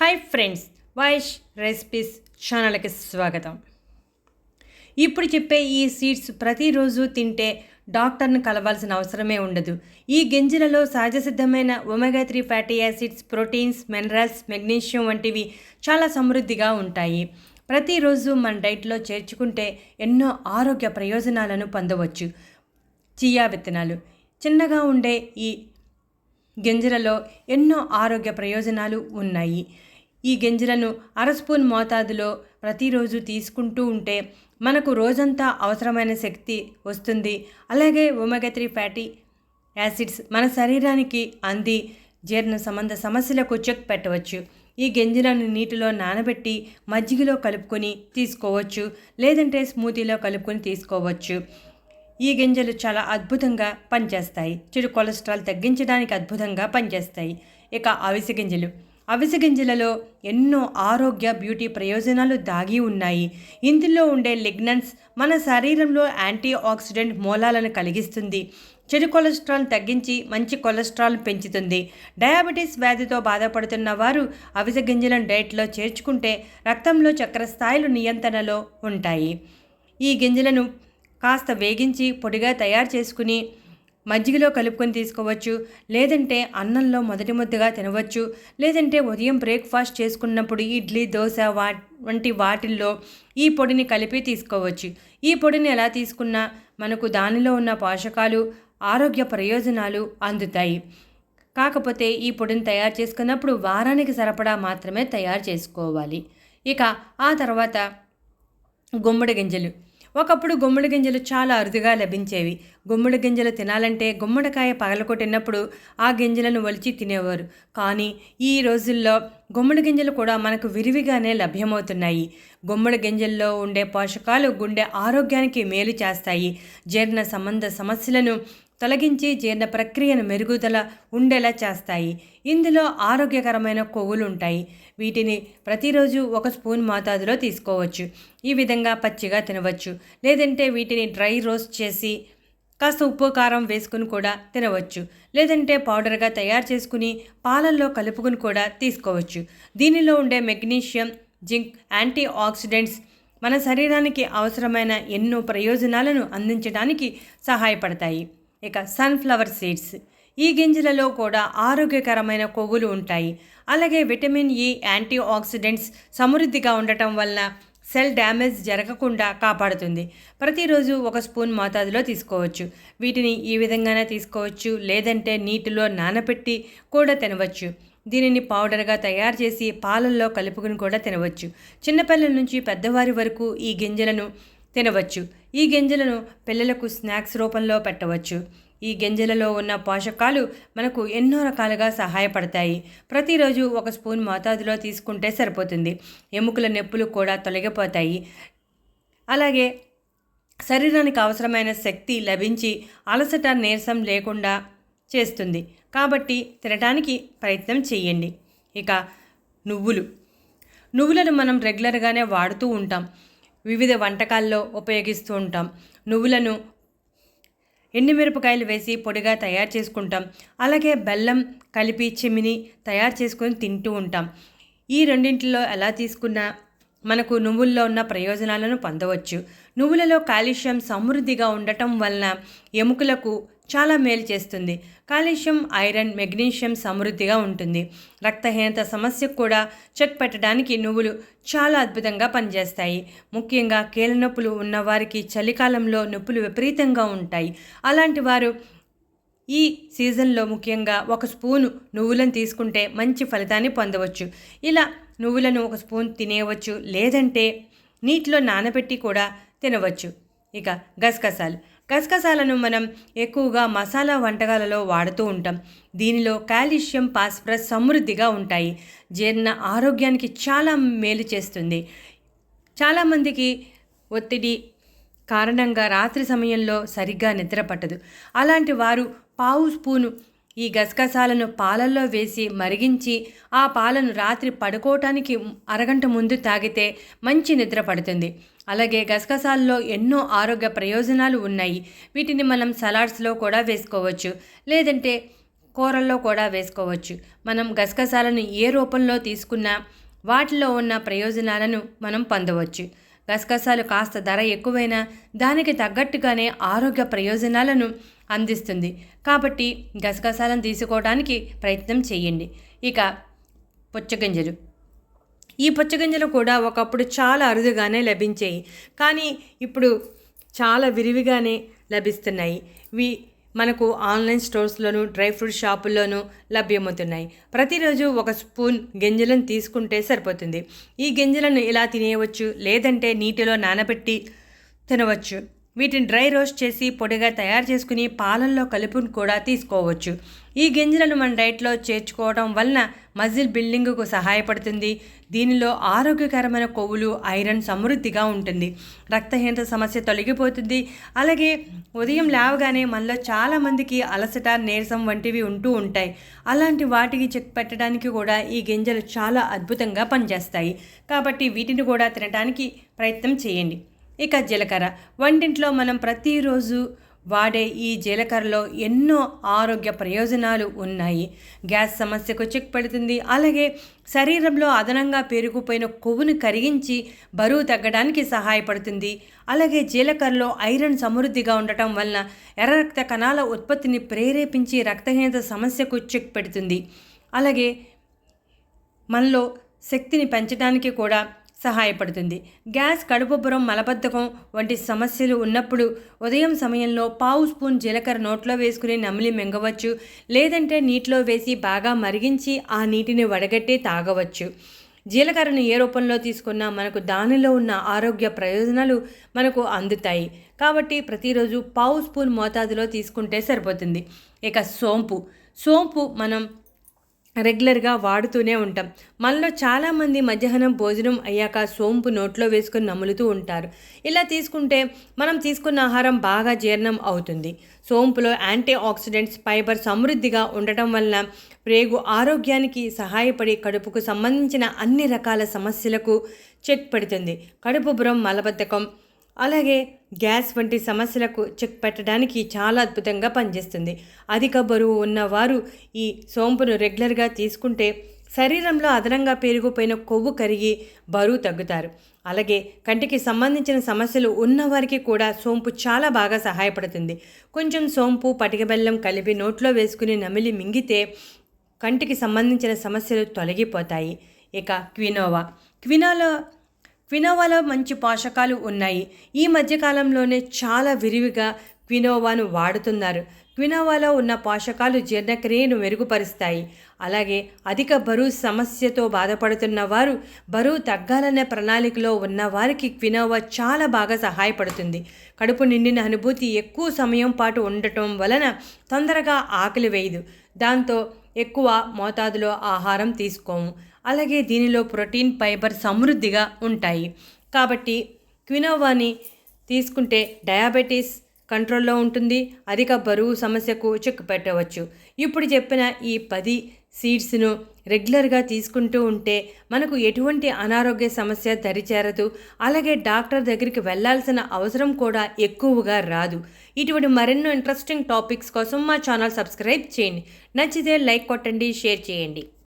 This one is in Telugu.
హాయ్ ఫ్రెండ్స్ వాయిష్ రెసిపీస్ ఛానల్కి స్వాగతం. ఇప్పుడు చెప్పే ఈ సీడ్స్ ప్రతిరోజు తింటే డాక్టర్ను కలవాల్సిన అవసరమే ఉండదు. ఈ గింజలలో సహజసిద్ధమైన omega three fatty acids proteins minerals magnesium వంటివి చాలా సమృద్ధిగా ఉంటాయి. ప్రతిరోజు మన డైట్లో చేర్చుకుంటే ఎన్నో ఆరోగ్య ప్రయోజనాలను పొందవచ్చు. చియా విత్తనాలు. చిన్నగా ఉండే ఈ గింజలలో ఎన్నో ఆరోగ్య ప్రయోజనాలు ఉన్నాయి. ఈ గింజలను అర స్పూన్ మోతాదులో ప్రతిరోజు తీసుకుంటూ ఉంటే మనకు రోజంతా అవసరమైన శక్తి వస్తుంది. అలాగే ఒమెగా త్రీ ఫ్యాటీ యాసిడ్స్ మన శరీరానికి అంది జీర్ణ సంబంధ సమస్యలకు చెక్ పెట్టవచ్చు. ఈ గింజలను నీటిలో నానబెట్టి మజ్జిగలో కలుపుకొని తీసుకోవచ్చు లేదంటే స్మూతీలో కలుపుకొని తీసుకోవచ్చు. ఈ గింజలు చాలా అద్భుతంగా పనిచేస్తాయి. చెడు కొలెస్ట్రాల్ తగ్గించడానికి అద్భుతంగా పనిచేస్తాయి. ఇక అవిసె గింజలు. అవిసె గింజలలో ఎన్నో ఆరోగ్య బ్యూటీ ప్రయోజనాలు దాగి ఉన్నాయి. ఇందులో ఉండే లిగ్నన్స్ మన శరీరంలో యాంటీ ఆక్సిడెంట్ మూలాలను కలిగిస్తుంది. చెడు కొలెస్ట్రాల్ తగ్గించి మంచి కొలెస్ట్రాల్ పెంచుతుంది. డయాబెటీస్ వ్యాధితో బాధపడుతున్న వారు అవిసె గింజలను డైట్లో చేర్చుకుంటే రక్తంలో చక్కెర స్థాయిలు నియంత్రణలో ఉంటాయి. ఈ గింజలను కాస్త వేగించి పొడిగా తయారు చేసుకుని మజ్జిగలో కలుపుకొని తీసుకోవచ్చు. లేదంటే అన్నంలో మొదటి ముద్దగా తినవచ్చు. లేదంటే ఉదయం బ్రేక్ఫాస్ట్ చేసుకున్నప్పుడు ఇడ్లీ దోశ వా వంటి వాటిల్లో ఈ పొడిని కలిపి తీసుకోవచ్చు. ఈ పొడిని ఎలా తీసుకున్నా మనకు దానిలో ఉన్న పోషకాలు ఆరోగ్య ప్రయోజనాలు అందుతాయి. కాకపోతే ఈ పొడిని తయారు చేసుకున్నప్పుడు వారానికి సరిపడా మాత్రమే తయారు చేసుకోవాలి. ఇక ఆ తర్వాత గుమ్మడి గింజలు. ఒకప్పుడు గుమ్మడి గింజలు చాలా అరుదుగా లభించేవి. గుమ్మడి గింజలు తినాలంటే గుమ్మడికాయ పగలకొట్టినప్పుడు ఆ గింజలను ఒలిచి తినేవారు. కానీ ఈ రోజుల్లో గుమ్మడి గింజలు కూడా మనకు విరివిగానే లభ్యమవుతున్నాయి. గుమ్మడి గింజల్లో ఉండే పోషకాలు గుండె ఆరోగ్యానికి మేలు చేస్తాయి. జీర్ణ సంబంధ సమస్యలను తొలగించి జీర్ణ ప్రక్రియను మెరుగుదల ఉండేలా చేస్తాయి. ఇందులో ఆరోగ్యకరమైన కొవ్వులు ఉంటాయి వీటిని ప్రతిరోజు ఒక స్పూన్ మోతాదులో తీసుకోవచ్చు. ఈ విధంగా పచ్చిగా తినవచ్చు. లేదంటే వీటిని డ్రై రోస్ట్ చేసి కాస్త ఉప్పు కారం వేసుకుని కూడా తినవచ్చు. లేదంటే పౌడర్గా తయారు చేసుకుని పాలల్లో కలుపుకుని కూడా తీసుకోవచ్చు. దీనిలో ఉండే మెగ్నీషియం జింక్ యాంటీ ఆక్సిడెంట్స్ మన శరీరానికి అవసరమైన ఎన్నో ప్రయోజనాలను అందించడానికి సహాయపడతాయి. ఇక సన్ఫ్లవర్ సీడ్స్. ఈ గింజలలో కూడా ఆరోగ్యకరమైన కొవ్వులు ఉంటాయి. అలాగే విటమిన్ e ఈ యాంటీ ఆక్సిడెంట్స్ సమృద్ధిగా ఉండటం వలన సెల్ డ్యామేజ్ జరగకుండా కాపాడుతుంది. ప్రతిరోజు ఒక స్పూన్ మోతాదులో తీసుకోవచ్చు. వీటిని ఈ విధంగానే తీసుకోవచ్చు. లేదంటే నీటిలో నానబెట్టి కూడా తినవచ్చు. దీనిని పౌడర్గా తయారు చేసి పాలల్లో కలుపుకుని కూడా తినవచ్చు. చిన్నపిల్లల నుంచి పెద్దవారి వరకు ఈ గింజలను తినవచ్చు. ఈ గింజలను పిల్లలకు స్నాక్స్ రూపంలో పెట్టవచ్చు. ఈ గింజలలో ఉన్న పోషకాలు మనకు ఎన్నో రకాలుగా సహాయపడతాయి. ప్రతిరోజు ఒక స్పూన్ మోతాదులో తీసుకుంటే సరిపోతుంది. ఎముకల నొప్పులు కూడా తొలగిపోతాయి. అలాగే శరీరానికి అవసరమైన శక్తి లభించి అలసట నీరసం లేకుండా చేస్తుంది. కాబట్టి తినడానికి ప్రయత్నం చేయండి. ఇక నువ్వులు. నువ్వులను మనం రెగ్యులర్గానే వాడుతూ ఉంటాం. వివిధ వంటకాల్లో ఉపయోగిస్తూ ఉంటాం. నువ్వులను ఎండుమిరపకాయలు వేసి పొడిగా తయారు చేసుకుంటాం. అలాగే బెల్లం కలిపి చిమిని తయారు చేసుకొని తింటూ ఉంటాం. ఈ రెండింటిలో ఎలా తీసుకున్నా మనకు నువ్వుల్లో ఉన్న ప్రయోజనాలను పొందవచ్చు. నువ్వులలో కాల్షియం సమృద్ధిగా ఉండటం వలన ఎముకలకు చాలా మేలు చేస్తుంది. కాల్షియం ఐరన్ మెగ్నీషియం సమృద్ధిగా ఉంటుంది. రక్తహీనత సమస్యకు కూడా చెక్ పెట్టడానికి నువ్వులు చాలా అద్భుతంగా పనిచేస్తాయి. ముఖ్యంగా కీళ్ళ నొప్పులు ఉన్నవారికి చలికాలంలో నొప్పులు విపరీతంగా ఉంటాయి. అలాంటి వారు ఈ సీజన్లో ముఖ్యంగా ఒక స్పూను నువ్వులను తీసుకుంటే మంచి ఫలితాన్ని పొందవచ్చు. ఇలా నువ్వులను ఒక స్పూన్ తినేయవచ్చు లేదంటే నీటిలో నానబెట్టి కూడా తినవచ్చు. ఇక గసగసాలు. గసగసాలను మనం ఎక్కువగా మసాలా వంటకాలలో వాడుతూ ఉంటాం. దీనిలో కాల్షియం పాస్ఫరస్ సమృద్ధిగా ఉంటాయి. జీర్ణ ఆరోగ్యానికి చాలా మేలు చేస్తుంది. చాలామందికి ఒత్తిడి కారణంగా రాత్రి సమయంలో సరిగ్గా నిద్ర పట్టదు. అలాంటి వారు పావు స్పూను ఈ గసగసాలను పాలల్లో వేసి మరిగించి ఆ పాలను రాత్రి పడుకోవటానికి అరగంట ముందు తాగితే మంచి నిద్ర పడుతుంది. అలాగే గసగసాల్లో ఎన్నో ఆరోగ్య ప్రయోజనాలు ఉన్నాయి. వీటిని మనం సలాడ్స్లో కూడా వేసుకోవచ్చు. లేదంటే కూరల్లో కూడా వేసుకోవచ్చు. మనం గసగసాలను ఏ రూపంలో తీసుకున్నా వాటిలో ఉన్న ప్రయోజనాలను మనం పొందవచ్చు. గసగసాలు కాస్త ధర ఎక్కువైనా దానికి తగ్గట్టుగానే ఆరోగ్య ప్రయోజనాలను అందిస్తుంది. కాబట్టి గసగసాలను తీసుకోవడానికి ప్రయత్నం చేయండి. ఇక పుచ్చగింజలు. ఈ పుచ్చగింజలు కూడా ఒకప్పుడు చాలా అరుదుగానే లభించాయి. కానీ ఇప్పుడు చాలా విరివిగానే లభిస్తున్నాయి. వి మనకు ఆన్లైన్ స్టోర్స్లోనూ డ్రై ఫ్రూట్ షాపుల్లోనూ లభ్యమవుతున్నాయి. ప్రతిరోజు ఒక స్పూన్ గింజలను తీసుకుంటే సరిపోతుంది. ఈ గింజలను ఇలా తినేయవచ్చు లేదంటే నీటిలో నానబెట్టి తినవచ్చు. వీటిని డ్రై రోస్ట్ చేసి పొడిగా తయారు చేసుకుని పాలల్లో కలుపుని కూడా తీసుకోవచ్చు. ఈ గింజలను మన డైట్లో చేర్చుకోవడం వలన మజిల్ బిల్డింగ్కు సహాయపడుతుంది. దీనిలో ఆరోగ్యకరమైన కొవ్వులు ఐరన్ సమృద్ధిగా ఉంటుంది. రక్తహీనత సమస్య తొలగిపోతుంది. అలాగే ఉదయం లేవగానే మనలో చాలామందికి అలసట నీరసం వంటివి ఉంటూ ఉంటాయి. అలాంటి వాటికి చెక్ పెట్టడానికి కూడా ఈ గింజలు చాలా అద్భుతంగా పనిచేస్తాయి. కాబట్టి వీటిని కూడా తినడానికి ప్రయత్నం చేయండి. ఇక జీలకర్ర. వంటింట్లో మనం ప్రతిరోజు వాడే ఈ జీలకర్రలో ఎన్నో ఆరోగ్య ప్రయోజనాలు ఉన్నాయి. గ్యాస్ సమస్యకు చెక్ పెడుతుంది. అలాగే శరీరంలో అదనంగా పెరిగిపోయిన కొవ్వును కరిగించి బరువు తగ్గడానికి సహాయపడుతుంది. అలాగే జీలకర్రలో ఐరన్ సమృద్ధిగా ఉండటం వలన ఎర్ర రక్త కణాల ఉత్పత్తిని ప్రేరేపించి రక్తహీనత సమస్యకు చెక్ పెడుతుంది. అలాగే మనలో శక్తిని పెంచడానికి కూడా సహాయపడుతుంది. గ్యాస్ కడుపుబ్బరం మలబద్ధకం వంటి సమస్యలు ఉన్నప్పుడు ఉదయం సమయంలో పావు స్పూన్ జీలకర్ర నోట్లో వేసుకుని నమిలి మింగవచ్చు. లేదంటే నీటిలో వేసి బాగా మరిగించి ఆ నీటిని వడగట్టి తాగవచ్చు. జీలకర్రను ఏ రూపంలో తీసుకున్నా మనకు దానిలో ఉన్న ఆరోగ్య ప్రయోజనాలు మనకు అందుతాయి. కాబట్టి ప్రతిరోజు పావు స్పూన్ మోతాదులో తీసుకుంటే సరిపోతుంది. ఇక సోంపు. సోంపు మనం రెగ్యులర్గా వాడుతూనే ఉంటాం. మనలో చాలామంది మధ్యాహ్నం భోజనం అయ్యాక సోంపు నోట్లో వేసుకొని నములుతూ ఉంటారు. ఇలా తీసుకుంటే మనం తీసుకున్న ఆహారం బాగా జీర్ణం అవుతుంది. సోంపులో యాంటీ ఆక్సిడెంట్స్ ఫైబర్ సమృద్ధిగా ఉండటం వలన ప్రేగు ఆరోగ్యానికి సహాయపడి కడుపుకు సంబంధించిన అన్ని రకాల సమస్యలకు చెక్ పెడుతుంది. కడుపు బురం మలబద్ధకం అలాగే గ్యాస్ వంటి సమస్యలకు చెక్ పెట్టడానికి చాలా అద్భుతంగా పనిచేస్తుంది. అధిక బరువు ఉన్నవారు ఈ సోంపును రెగ్యులర్గా తీసుకుంటే శరీరంలో అదనంగా పెరిగిపోయిన కొవ్వు కరిగి బరువు తగ్గుతారు. అలాగే కంటికి సంబంధించిన సమస్యలు ఉన్నవారికి కూడా సోంపు చాలా బాగా సహాయపడుతుంది. కొంచెం సోంపు పటిక బెల్లం కలిపి నోట్లో వేసుకుని నమిలి మింగితే కంటికి సంబంధించిన సమస్యలు తొలగిపోతాయి. ఇక క్వినోవా. క్వినోలో క్వినోవాలో మంచి పోషకాలు ఉన్నాయి. ఈ మధ్యకాలంలోనే చాలా విరివిగా క్వినోవాను వాడుతున్నారు. క్వినోవాలో ఉన్న పోషకాలు జీర్ణక్రియను మెరుగుపరుస్తాయి. అలాగే అధిక బరువు సమస్యతో బాధపడుతున్న వారు బరువు తగ్గాలనే ప్రణాళికలో ఉన్న వారికి క్వినోవా చాలా బాగా సహాయపడుతుంది. కడుపు నిండిన అనుభూతి ఎక్కువ సమయం పాటు ఉండటం వలన తొందరగా ఆకలి వేయదు. దాంతో ఎక్కువ మోతాదులో ఆహారం తీసుకోము. అలాగే దీనిలో ప్రోటీన్ ఫైబర్ సమృద్ధిగా ఉంటాయి. కాబట్టి క్వినోవాని తీసుకుంటే డయాబెటీస్ కంట్రోల్లో ఉంటుంది. అధిక బరువు సమస్యకు చెక్ పెట్టవచ్చు. ఇప్పుడు చెప్పిన ఈ పది సీడ్స్ను రెగ్యులర్గా తీసుకుంటూ ఉంటే మనకు ఎటువంటి అనారోగ్య సమస్య దరిచేరదు. అలాగే డాక్టర్ దగ్గరికి వెళ్ళాల్సిన అవసరం కూడా ఎక్కువగా రాదు. ఇటువంటి మరెన్నో ఇంట్రెస్టింగ్ టాపిక్స్ కోసం మా ఛానల్ సబ్స్క్రైబ్ చేయండి. నచ్చితే లైక్ కొట్టండి షేర్ చేయండి.